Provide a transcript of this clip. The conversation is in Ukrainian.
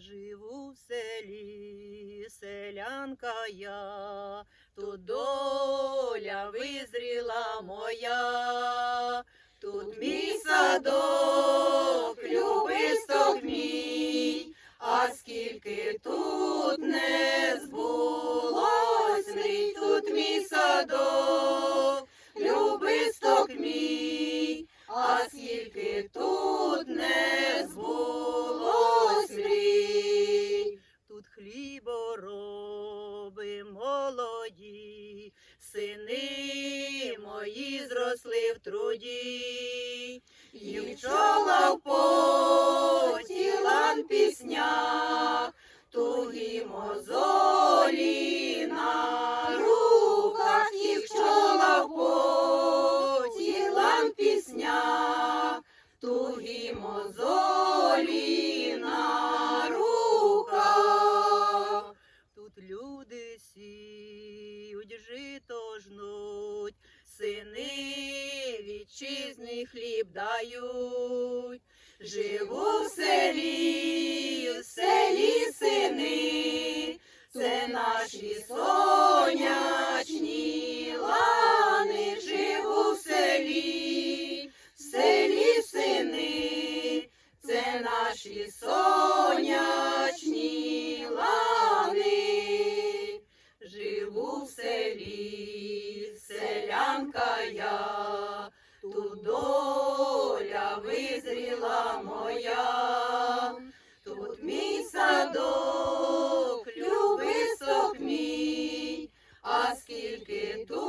Живу в селі, селянка я, тут доля визріла моя, тут мій садок, любисток мій, а скільки тут не збулось мрій, тут мій садок, любисток мій, в труді, їм пчола в поті, лан піснях, тугі мозолі на руках, їх пчола в поті, лан піснях, тугі мозолі на руках. Тут люди сіють, жито жнуть, вітчизний хліб дають. Живу в селі, в селі сини, це наші сонячні лани. Живу в селі, в селі сини, це наші сонячні доля визріла моя, тут мій садок, любисток мій, а скільки тут.